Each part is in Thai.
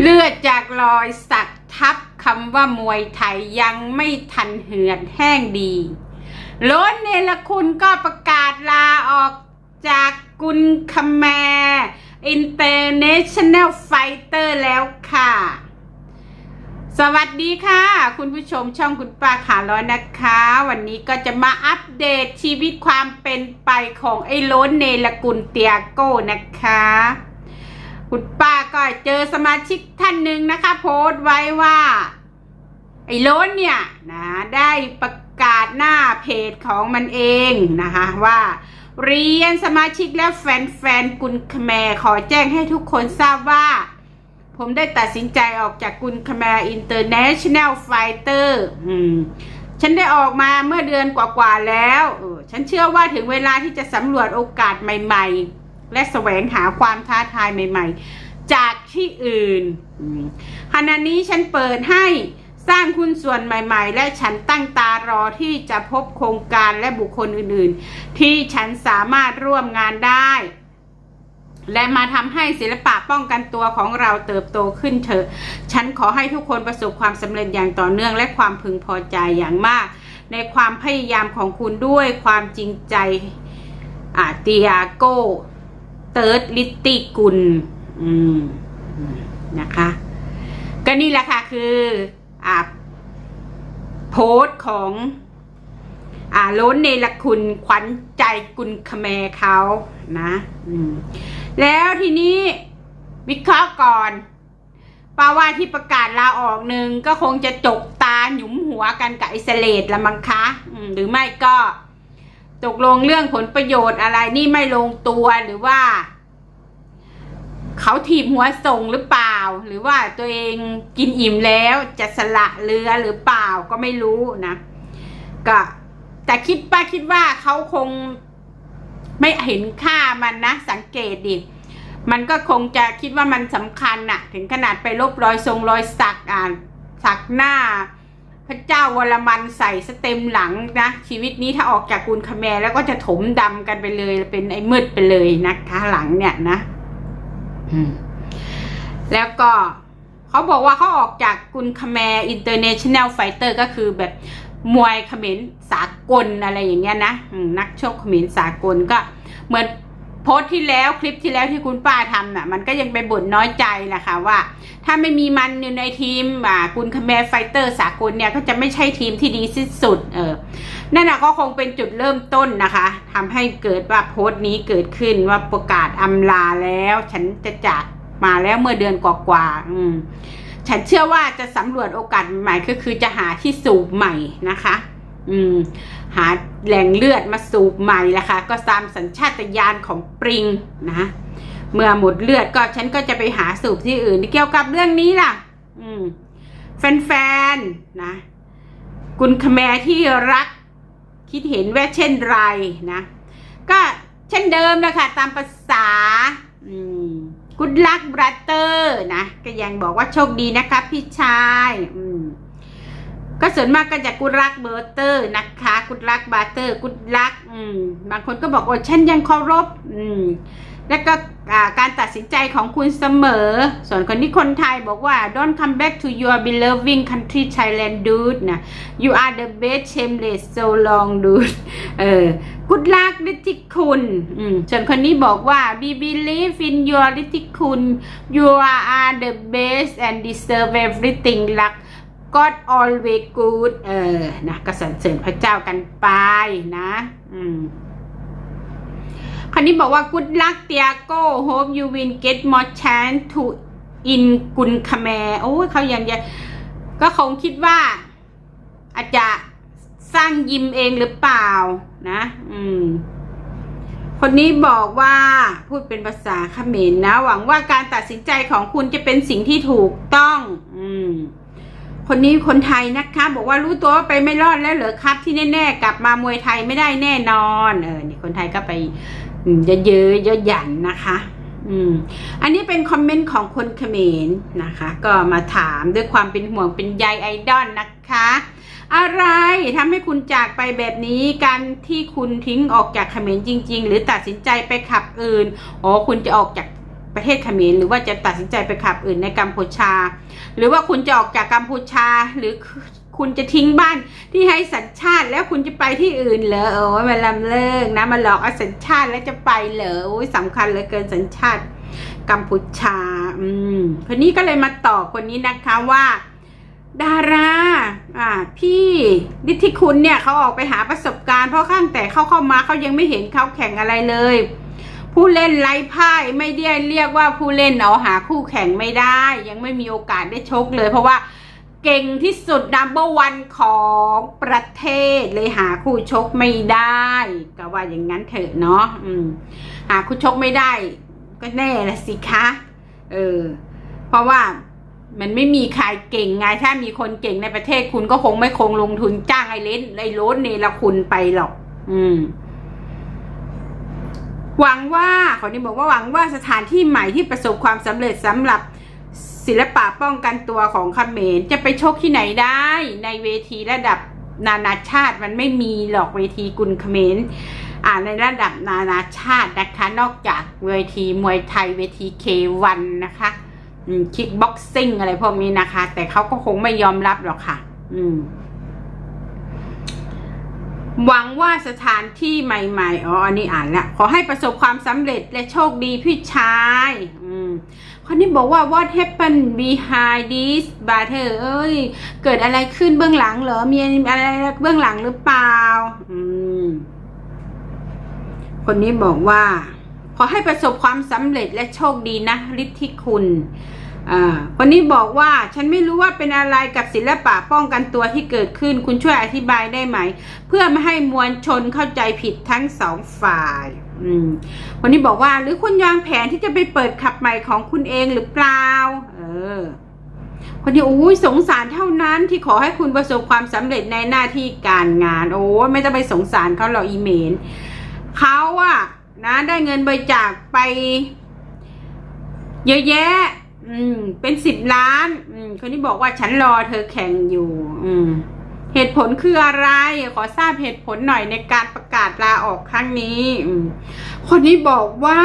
เลือดจากรอยสักทับคำว่ามวยไทยยังไม่ทันเหือดแห้งดีล้นเนรคุณก็ประกาศลาออกจากกุลคแมร์อินเตอร์เนชั่นแนลไฟเตอร์แล้วค่ะ สวัสดีค่ะ คุณผู้ชมช่องคุณป้าขาร้อยนะคะ วันนี้ก็จะมาอัปเดตชีวิตความเป็นไปของไอ้โล้นเนรกุลเตียโก้นะคะ คุณป้าก็เจอสมาชิกท่านหนึ่งนะคะ โพสต์ไว้ว่า ไอ้ล้นเนี่ยนะได้ประกาศหน้าเพจของมันเองนะคะว่าเรียนสมาชิกและแฟนๆกุลคแมร์ขอแจ้งให้ทุกคนทราบว่า ผมได้ตัดสินใจออกจากกุลคแมร์อินเตอร์เนชั่นแนลไฟเตอร์ฉันได้ออกมาเมื่อเดือนกว่าๆแล้ว ฉันเชื่อว่าถึงเวลาที่จะสำรวจโอกาสใหม่ ๆ และแสวงหาความท้าทายใหม่ ๆ จากที่อื่นขณะนี้ฉันเปิดให้สร้างคุณส่วนใหม่ ๆ และฉันตั้งตารอที่จะพบโครงการและบุคคลอื่นๆ ที่ฉันสามารถร่วมงานได้ และมาทำให้ศิลปะป้องกันตัวของเราเติบโตขึ้นเถอะ ฉันขอให้ทุกคนประสบความสำเร็จอย่างต่อเนื่องและความพึงพอใจอย่างมาก ในความพยายามของคุณด้วยความจริงใจอาเตียโก เติร์ดลิตติกุลอืมนะคะ ก็นี่แหละค่ะคืออ่าโพสต์ของอ่าล้นเนรคุณขวัญใจกุลคแมร์เขานะแล้วทีนี้วิเคราะห์ก่อนป้าว่าที่ประกาศลาออกหนึ่งก็คงจะจกตาหยุมหัวกันกับอิสเลตละมั้งคะหรือไม่ก็ ตกลงเรื่องผลประโยชน์อะไรนี่ไม่ลงตัวหรือว่า เขาถีบหัวส่งหรือเปล่า หรือว่าตัวเองกินอิ่มแล้วจะสละเรือหรือเปล่าก็ไม่รู้นะก็แต่คิดป้าคิดว่าเขาคงไม่เห็นค่ามันนะ สังเกตดิมันก็คงจะคิดว่ามันสำคัญน่ะถึงขนาดไปลบรอยทรงรอยสักอ่านสักหน้า พระเจ้าวรมันใส่สเต็มหลังนะ ชีวิตนี้ถ้าออกจากกุลคแมแล้วก็จะถมดำกันไปเลย เป็นไอ้มืดไปเลยนะคะหลังเนี่ยนะแล้วก็เขาบอกว่าเขาออกจากกุลคแมอินเตอร์เนชั่นแนลไฟเตอร์ก็คือแบบมวยเขมรสากลอะไรอย่างเงี้ยนะนักชกเขมรสากลก็เหมือน โพสต์ที่แล้วคลิปที่แล้วที่คุณป้าทำน่ะ มันก็ยังไปบ่นน้อยใจแหละคะว่า ถ้าไม่มีมันอยู่ในทีมอ่ากุลคแมร์ไฟเตอร์สากลเนี่ยก็จะไม่ใช่ทีมที่ดีที่สุด เออนั่นนะก็คงเป็นจุดเริ่มต้นนะคะทำให้เกิดว่าโพสต์นี้เกิดขึ้นว่าประกาศอำลาแล้ว ฉันจะจากมาแล้วเมื่อเดือนกว่าๆอืมฉันเชื่อว่าจะสำรวจโอกาสใหม่ก็คือจะหาที่สูบใหม่นะคะ อืม หาแหล่งเลือดมาสูบใหม่ละค่ะ ก็ตามสัญชาตญาณของปริงนะ เมื่อหมดเลือดก็ฉันก็จะไปหาสูบที่อื่นเกี่ยวกับเรื่องนี้ล่ะ อืม แฟนๆนะกุลคแมที่รัก คิดเห็นว่าเช่นไรนะ ก็เช่นเดิมนะคะตามภาษาอืมกุดลักบรัตเตอร์นะ ก็ยังบอกว่าโชคดีนะคะพี่ชาย อืม ก็ส่วนมากก็จะกุดลักเบอร์เตอร์นะคะกุดลักบาเตอร์กุดลักอืมบางคนก็บอกว่าฉันยังเคารพอืมแล้วก็การตัดสินใจของคุณเสมอ ส่วนคนที่คนไทยบอกว่า don't come back to your beloved country Thailand dude นะ you are the best shameless so long dude เออ good luck ลิติคุณอืมส่วนคนนี้บอกว่า we believe in your ลิติคุณ you are the best and deserve everything luck God always good เออ นะก็สรรเสริญพระเจ้ากันไปนะ อืมคนนี้บอกว่า good luck เตียโก้ hope you will get more chance to in กุลคาแมโอ้ยเขายังจะก็คงคิดว่า อาจจะสร้างยิมเองหรือเปล่า นะ อืมคนนี้บอกว่าพูดเป็นภาษาเขมรนะหวังว่าการตัดสินใจของคุณจะเป็นสิ่งที่ถูกต้อง อืม คนนี้คนไทยนะคะ บอกว่ารู้ตัวว่าไปไม่รอดแล้วเหรอครับ ที่แน่ๆกลับมามวยไทยไม่ได้แน่นอนเออนี่คนไทยก็ไปอืมเยอะเยอะหยันนะคะ อืม อันนี้เป็นคอมเมนต์ของคนเขมรนะคะ ก็มาถามด้วยความเป็นห่วงเป็นใยไอดอลนะคะ อะไรทำให้คุณจากไปแบบนี้การที่คุณทิ้งออกจากเขมรจริง ๆ หรือตัดสินใจไปขับอื่นอ๋อคุณจะออกจาก ประเทศเขมรหรือว่าจะตัดสินใจไปขับอื่นในกัมพูชา หรือว่าคุณจะออกจากกัมพูชาหรือคุณจะทิ้งบ้านที่ให้สัญชาติแล้วคุณจะไปที่อื่นเหรอโอ้ยมันลำเลิกนะมาหลอกเอาสัญชาติแล้วจะไปเหรอโอ้ยสำคัญเหลือเกินสัญชาติกัมพูชา อืมคนนี้ก็เลยมาตอบคนนี้นะคะว่าดารา อ่า พี่ดิธิคุณเนี่ยเขาออกไปหาประสบการณ์เพราะข้างแต่เขาเข้ามาเขายังไม่เห็นเขาแข่งอะไรเลย ผู้เล่นไร้พ่ายไม่ได้เรียกว่าผู้เล่นเอาหาคู่แข่งไม่ได้ ยังไม่มีโอกาสได้ชกเลย เพราะว่าเก่งที่สุดนัมเบอร์วันของประเทศเลยหาคู่ชกไม่ได้ก็ว่าอย่างนั้นเถอะเนาะหาคู่ชกไม่ได้ ก็แน่ละสิคะเออเพราะว่ามันไม่มีใครเก่งไงถ้ามีคนเก่งในประเทศคุณก็คงไม่คงลงทุนจ้างไอ้เล่นไอ้โล้นเนรคุณไปหรอก อืม หวังว่าคนนี้บอกว่าหวังว่าสถานที่ใหม่ที่ประสบความสำเร็จสำหรับศิลปะป้องกันตัวของเขมรจะไปชกที่ไหนได้ในเวทีระดับนานาชาติมันไม่มีหรอกเวทีกุนเขมรอ่าในระดับนานาชาตินะคะ นอกจากเวทีมวยไทยเวทีเควันนะคะคิกบ็อกซิ่งอะไรพวกนี้นะคะ แต่เขาก็คงไม่ยอมรับหรอกค่ะ อืม หวังว่าสถานที่ใหม่ๆ อ๋อ อันนี้อ่านแล้วขอให้ประสบความสำเร็จและโชคดีพี่ชาย อืมคนนี้บอกว่า what happened behind this battle เอ้ย เกิดอะไรขึ้นเบื้องหลังเหรอ มีอะไรเบื้องหลังหรือเปล่า อืม คนนี้บอกว่า ขอให้ประสบความสำเร็จและโชคดีนะฤทธิคุณ คนนี้บอกว่าฉันไม่รู้ว่าเป็นอะไรกับศิลปะป้องกันตัวที่เกิดขึ้น คุณช่วยอธิบายได้ไหม เพื่อไม่ให้มวลชนเข้าใจผิดทั้งสองฝ่ายคนนี้บอกว่าหรือคุณวางแผนที่จะไปเปิดขับใหม่ของคุณเองหรือเปล่า เออ คนนี้โอ้ยสงสารเท่านั้นที่ขอให้คุณประสบความสำเร็จในหน้าที่การงาน โอ้ไม่ต้องไปสงสารเขาหรอกอีเมนเขาอะนะได้เงินบริจาคไป เยอะแยะ อืม เป็นสิบล้าน อืม คนนี้บอกว่าฉันรอเธอแข่งอยู่ อืม เหตุผลคืออะไร ขอทราบเหตุผลหน่อยในการประกาศลาออกครั้งนี้ อืม คนนี้บอกว่า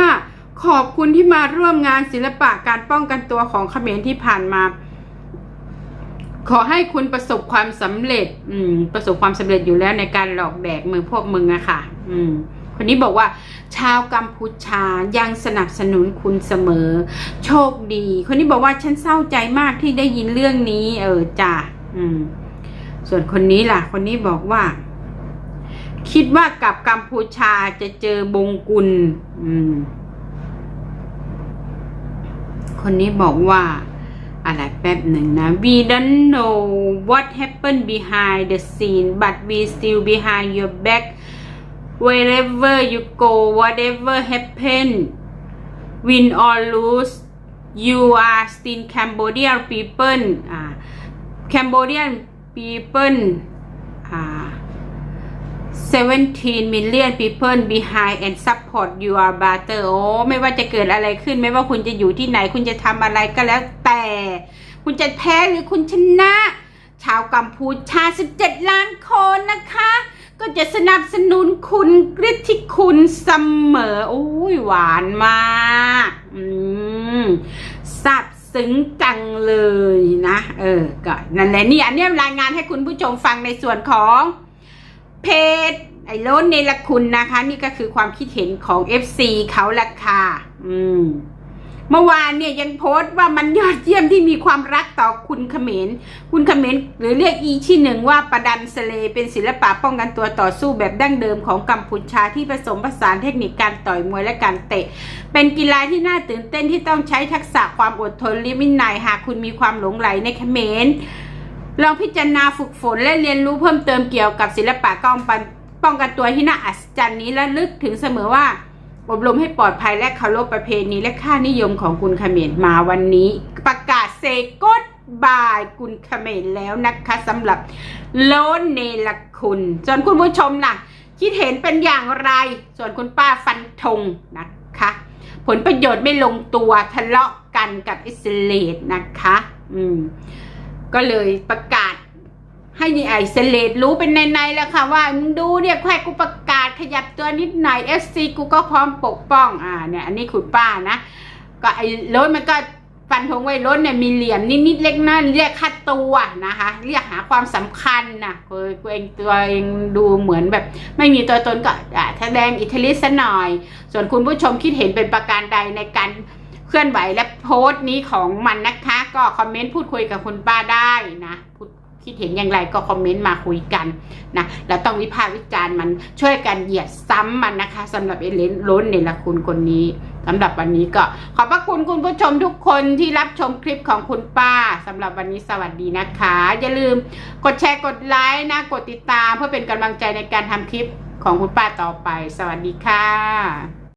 ขอบคุณที่มาร่วมงานศิลปะการป้องกันตัวของเขมรที่ผ่านมา ขอให้คุณประสบความสำเร็จ อืม ประสบความสำเร็จอยู่แล้วในการหลอกแดกมือพวกมึงอะค่ะ อืม คนนี้บอกว่า ชาวกัมพูชายังสนับสนุนคุณเสมอ โชคดี คนนี้บอกว่าฉันเศร้าใจมากที่ได้ยินเรื่องนี้ เออจ้าอืม ส่วนคนนี้ล่ะ คนนี้บอกว่า คิดว่ากับกัมพูชาจะเจอบงกุล อืม คนนี้บอกว่าอะไรแป๊บหนึ่งนะ we don't know what happened behind the scene but we still behind your back wherever you go whatever happen win or lose you are still Cambodian people อ่า Cambodian people อ่า17 million people behind and support your battle โอ้ไม่ว่าจะเกิดอะไรขึ้น ไม่ว่าคุณจะอยู่ที่ไหน คุณจะทำอะไรก็แล้วแต่ คุณจะแพ้หรือคุณชนะ ชาวกัมพูชา 17 ล้านคนนะคะ ก็จะสนับสนุนคุณกริที่คุณเสมอโอ้ยหวานมากอืมสับซึ้งจังเลยนะ เออก็นั่นแหละนี่อันนี้รายงานให้คุณผู้ชมฟังในส่วนของเพจไอ้โล้นเนรคุณนะคะ นี่ก็คือความคิดเห็นของ FC เขาละค่ะ อืม เมื่อวานเนี่ยยังโพสต์ว่ามันยอดเยี่ยมที่มีความรักต่อคุณเขมร คุณเขมรหรือเรียกอีที่หนึ่งว่าประดันสเลเป็นศิลปะป้องกันตัวต่อสู้แบบดั้งเดิมของกัมพูชาที่ผสมผสานเทคนิคการต่อยมวยและการเตะ เป็นกีฬาที่น่าตื่นเต้นที่ต้องใช้ทักษะความอดทนละวินัยหากคุณมีความหลงไหลในเขมรลองพิจารณาฝึกฝนและเรียนรู้เพิ่มเติมเกี่ยวกับศิลปะป้องกันป้องกันตัวที่น่าอัศจรรย์นี้และลึกถึงเสมอว่า อบรมให้ปลอดภัยและเคารพประเพณีและค่านิยมของกุนเขมรมาวันนี้ ประกาศเซกดบายกุนเขมรแล้วนะคะสำหรับโลนเนลคุณส่วนคุณผู้ชมล่ะ คิดเห็นเป็นอย่างไร ส่วนคุณป้าฟันธงนะคะ ผลประโยชน์ไม่ลงตัวทะเลาะกันกับอิสเอลนะคะ อืมก็เลยประกาศ ให้นี่ไอเซเลดรู้เป็นในๆแล้วค่ะว่ามึงดูเนี่ยแค่กูประกาศขยับตัวนิดหน่อย FC กูก็พร้อมปกป้องอ่าเนี่ยอันนี้คุณป้านะ ก็ไอ้รถมันก็ฟันธงไว้รถเนี่ยมีเหลี่ยมนิดๆเล็กน้อยเรียกค่าตัวนะคะ เรียกหาความสำคัญนะตัวเองตัวเองดูเหมือนแบบ ไม่มีตัวตนก็อะแสดงอิทธิฤทธิ์ซะหน่อย ส่วนคุณผู้ชมคิดเห็นเป็นประการใดในการเคลื่อนไหวและโพสต์นี้ของมันนะคะ ก็คอมเมนต์พูดคุยกับคุณป้าได้นะพูด คิดเห็นอย่างไรก็คอมเมนต์มาคุยกันนะเราต้องวิพากษ์วิจารณ์มันช่วยกันเหยียดซ้ำมันนะคะสำหรับเอเลนล้นเนรคุณคนนี้สำหรับวันนี้ก็ขอบพระคุณคุณผู้ชมทุกคนที่รับชมคลิปของคุณป้าสำหรับวันนี้สวัสดีนะคะ อย่าลืมกดแชร์กดไลค์นะกดติดตามเพื่อเป็นกำลังใจในการทำคลิปของคุณป้าต่อไป สวัสดีค่ะ